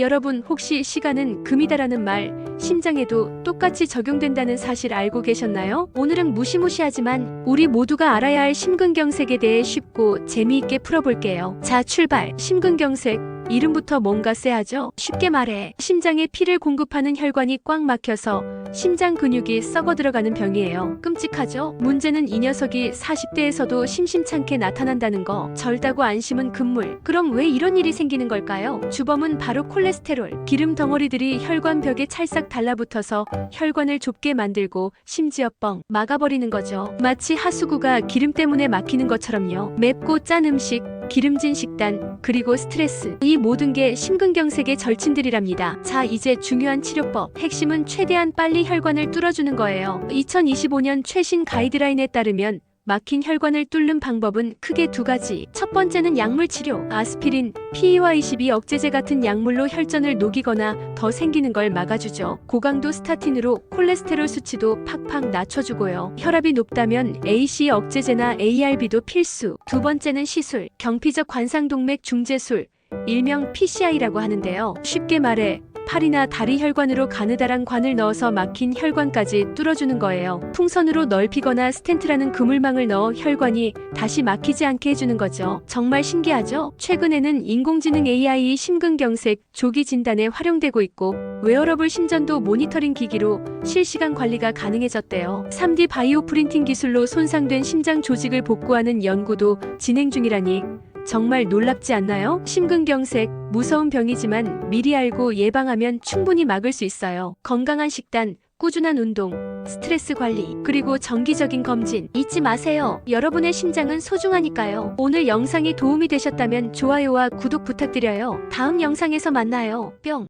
여러분 혹시 시간은 금이다라는 말 심장에도 똑같이 적용된다는 사실 알고 계셨나요? 오늘은 무시무시하지만 우리 모두가 알아야 할 심근경색에 대해 쉽고 재미있게 풀어볼게요. 자 출발. 심근경색 이름부터 뭔가 쎄하죠? 쉽게 말해 심장에 피를 공급하는 혈관이 꽉 막혀서 심장 근육이 썩어 들어가는 병이에요. 끔찍하죠? 문제는 이 녀석이 40대에서도 심심찮게 나타난다는 거. 절다고 안심은 금물. 그럼 왜 이런 일이 생기는 걸까요? 주범은 바로 콜레스테롤. 기름 덩어리들이 혈관 벽에 찰싹 달라붙어서 혈관을 좁게 만들고 심지어 뻥 막아버리는 거죠. 마치 하수구가 기름 때문에 막히는 것처럼요. 맵고 짠 음식, 기름진 식단, 그리고 스트레스. 이 모든 게 심근경색의 절친들이랍니다. 자, 이제 중요한 치료법. 핵심은 최대한 빨리 혈관을 뚫어주는 거예요. 2025년 최신 가이드라인에 따르면 막힌 혈관을 뚫는 방법은 크게 두 가지. 첫 번째는 약물 치료. 아스피린, PEY12 억제제 같은 약물로 혈전을 녹이거나 더 생기는 걸 막아주죠. 고강도 스타틴으로 콜레스테롤 수치도 팍팍 낮춰주고요. 혈압이 높다면 AC 억제제나 ARB도 필수. 두 번째는 시술. 경피적 관상동맥 중재술. 일명 PCI라고 하는데요. 쉽게 말해 팔이나 다리 혈관으로 가느다란 관을 넣어서 막힌 혈관까지 뚫어주는 거예요. 풍선으로 넓히거나 스텐트라는 그물망을 넣어 혈관이 다시 막히지 않게 해주는 거죠. 정말 신기하죠? 최근에는 인공지능 AI 심근경색 조기 진단에 활용되고 있고 웨어러블 심전도 모니터링 기기로 실시간 관리가 가능해졌대요. 3D 바이오 프린팅 기술로 손상된 심장 조직을 복구하는 연구도 진행 중이라니 정말 놀랍지 않나요? 심근경색, 무서운 병이지만 미리 알고 예방하면 충분히 막을 수 있어요. 건강한 식단, 꾸준한 운동, 스트레스 관리, 그리고 정기적인 검진 잊지 마세요. 여러분의 심장은 소중하니까요. 오늘 영상이 도움이 되셨다면 좋아요와 구독 부탁드려요. 다음 영상에서 만나요. 뿅.